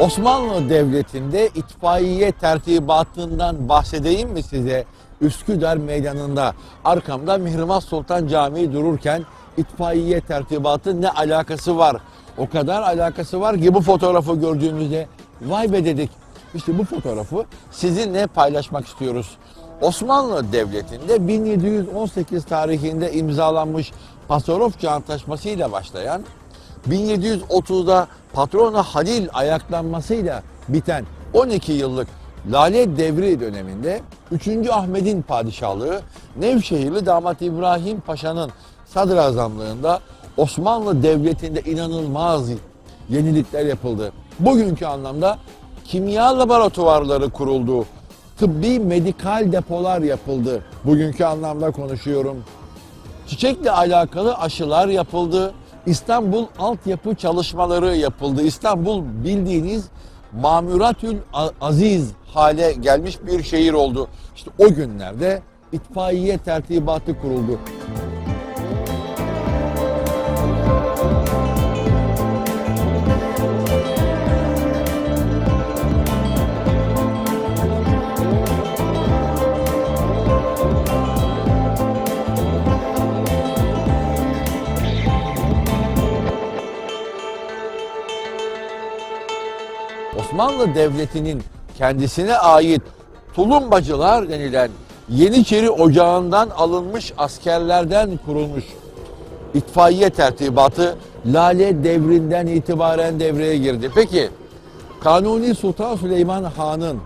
Osmanlı Devleti'nde itfaiye tertibatından bahsedeyim mi size? Üsküdar Meydanı'nda arkamda Mihrimah Sultan Camii dururken itfaiye tertibatı ne alakası var? O kadar alakası var ki bu fotoğrafı gördüğümüzde vay be dedik. İşte bu fotoğrafı sizinle paylaşmak istiyoruz. Osmanlı Devleti'nde 1718 tarihinde imzalanmış Pasarofça Antlaşması ile başlayan 1730'da patrona Halil ayaklanmasıyla biten 12 yıllık Lale Devri döneminde 3. Ahmet'in padişahlığı Nevşehirli damat İbrahim Paşa'nın sadrazamlığında Osmanlı Devleti'nde inanılmaz yenilikler yapıldı. Bugünkü anlamda kimya laboratuvarları kuruldu. Tıbbi medikal depolar yapıldı. Bugünkü anlamda konuşuyorum. Çiçekle alakalı aşılar yapıldı. İstanbul altyapı çalışmaları yapıldı. İstanbul bildiğiniz Mamuratül Aziz hale gelmiş bir şehir oldu. İşte o günlerde itfaiye tertibatı kuruldu. Osmanlı Devleti'nin kendisine ait tulumbacılar denilen Yeniçeri Ocağı'ndan alınmış askerlerden kurulmuş itfaiye tertibatı Lale devrinden itibaren devreye girdi. Peki Kanuni Sultan Süleyman Han'ın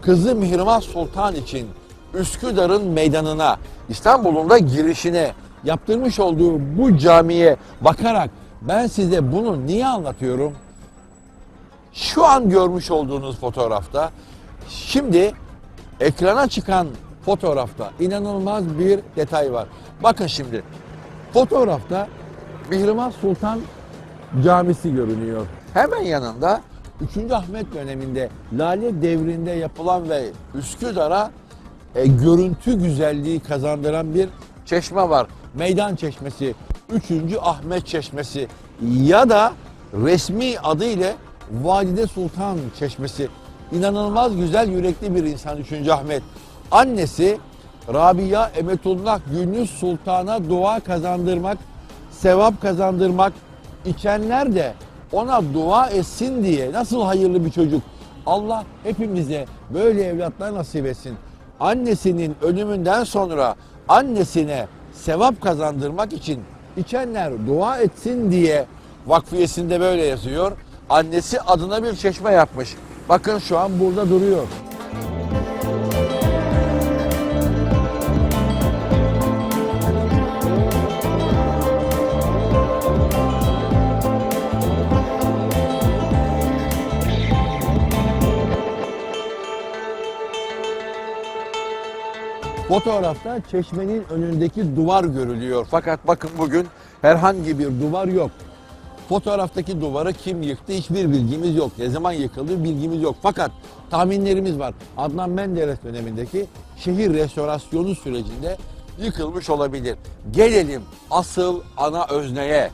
kızı Mihrimah Sultan için Üsküdar'ın meydanına, İstanbul'un da girişine yaptırmış olduğu bu camiye bakarak ben size bunu niye anlatıyorum? Şu an görmüş olduğunuz fotoğrafta şimdi ekrana çıkan fotoğrafta inanılmaz bir detay var. Bakın şimdi fotoğrafta Mihrimah Sultan Camisi görünüyor. Hemen yanında 3. Ahmet döneminde Lale devrinde yapılan ve Üsküdar'a e, görüntü güzelliği kazandıran bir çeşme var. Meydan Çeşmesi, 3. Ahmet Çeşmesi ya da resmi adı ile Valide Sultan Çeşmesi. İnanılmaz güzel yürekli bir insan 3. Ahmet. Annesi Rabia Emetullah Gülnüz Sultan'a dua kazandırmak, sevap kazandırmak, içenler de ona dua etsin diye nasıl hayırlı bir çocuk. Allah hepimize böyle evlatlar nasip etsin. Annesinin ölümünden sonra annesine sevap kazandırmak için içenler dua etsin diye vakfiyesinde böyle yazıyor. Annesi adına bir çeşme yapmış. Bakın şu an burada duruyor. Fotoğrafta çeşmenin önündeki duvar görülüyor. Fakat bakın bugün herhangi bir duvar yok. Fotoğraftaki duvarı kim yıktı hiçbir bilgimiz yok. Ne zaman yıkıldı bilgimiz yok. Fakat tahminlerimiz var. Adnan Menderes dönemindeki şehir restorasyonu sürecinde yıkılmış olabilir. Gelelim asıl ana özneye.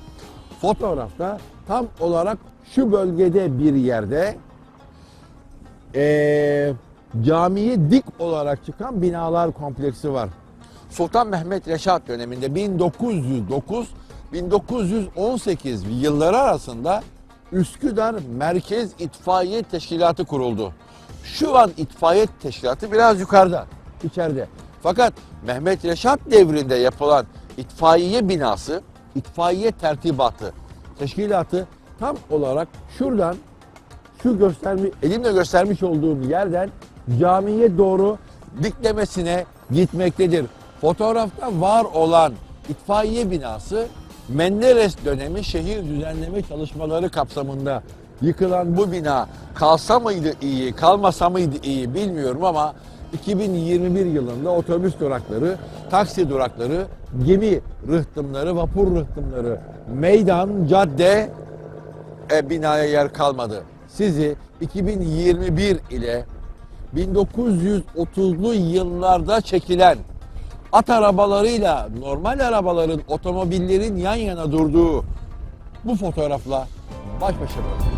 Fotoğrafta tam olarak şu bölgede bir yerde eee camiye dik olarak çıkan binalar kompleksi var. Sultan Mehmet Reşat döneminde 1909 1918 yılları arasında Üsküdar Merkez İtfaiye Teşkilatı kuruldu. Şu an itfaiye teşkilatı biraz yukarıda, içeride. Fakat Mehmet Reşat devrinde yapılan itfaiye binası, itfaiye tertibatı, teşkilatı tam olarak şuradan şu göstermi, elimle göstermiş olduğum yerden camiye doğru diklemesine gitmektedir. Fotoğrafta var olan itfaiye binası Menderes dönemi şehir düzenleme çalışmaları kapsamında yıkılan bu bina kalsa mıydı iyi, kalmasa mıydı iyi bilmiyorum ama 2021 yılında otobüs durakları, taksi durakları, gemi rıhtımları, vapur rıhtımları, meydan, cadde, e, binaya yer kalmadı. Sizi 2021 ile 1930'lu yıllarda çekilen at arabalarıyla normal arabaların, otomobillerin yan yana durduğu bu fotoğrafla baş başa bırakıyorum.